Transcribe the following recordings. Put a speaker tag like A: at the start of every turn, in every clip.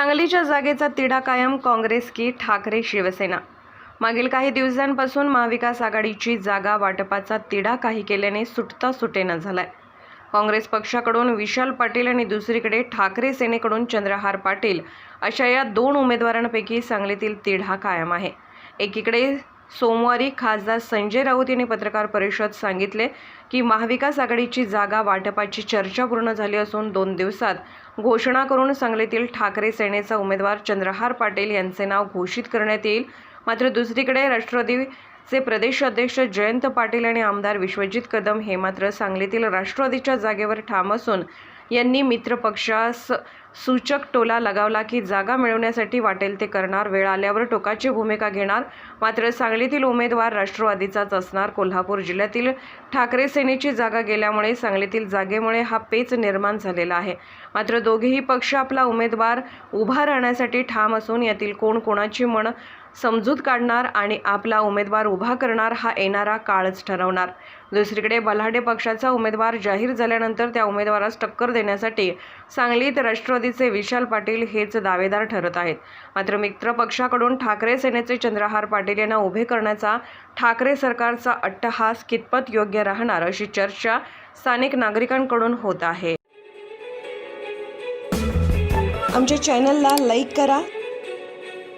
A: सांगलीच्या जागेचा तिढा कायम काँग्रेस की ठाकरे शिवसेना. मागील काही दिवसांपासून महाविकास आघाडीची जागा वाटपाचा तिढा काही केल्याने सुटता सुटेना झालाय. काँग्रेस पक्षाकडून विशाल पाटील आणि दुसरीकडे ठाकरे सेनेकडून चंद्रहार पाटील अशा या दोन उमेदवारांपैकी सांगलीतील तिढा कायम आहे. एकीकडे सोमवारी खासदार संजय राऊत यांनी पत्रकार परिषद सांगितले की महाविकास आघाडीची जागा वाटपाची चर्चा पूर्ण झाली असून दोन दिवसात घोषणा करून सांगलीतील ठाकरे सेनेचा उमेदवार चंद्रहार पाटील यांचे नाव घोषित करण्यात येईल. मात्र दुसरीकडे राष्ट्रवादीचे प्रदेश अध्यक्ष जयंत पाटील आणि आमदार विश्वजित कदम हे मात्र सांगलीतील राष्ट्रवादीच्या जागेवर ठाम असून यांनी मित्रपक्षास सूचक टोला लगावला की जागा मिळवण्यासाठी वाटेल ते करणार. वेळ आल्यावर टोकाची भूमिका घेणार. मात्र सांगलीतील उमेदवार राष्ट्रवादीचाच असणार. कोल्हापूर जिल्ह्यातील ठाकरे सेनेची जागा गेल्यामुळे सांगलीतील जागेमुळे हा पेच निर्माण झालेला आहे. मात्र दोघेही पक्ष आपला उमेदवार उभा राहण्यासाठी ठाम असून यातील कोण कोणाची मन समजूत काढणार आणि आपला उमेदवार उभा करणार हा येणारा काळच ठरवणार. दुसरीकडे बल्हाडे पक्षाचा उमेदवार जाहीर झाल्यानंतर त्या उमेदवारास टक्कर देण्यासाठी सांगलीत राष्ट्रवादीचे विशाल पाटील हेच दावेदार ठरत आहेत. मात्र मित्र पक्षाकडून ठाकरे सेनेचे चंद्रहार पाटील यांना उभे करण्याचा ठाकरे सरकारचा अट्टहास कितपत योग्य राहणार अशी चर्चा स्थानिक नागरिकांकडून होत आहे. आमच्या चॅनलला लाईक करा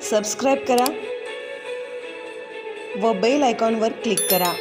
A: सबस्क्राईब करा व बेल आयकॉनवर क्लिक करा.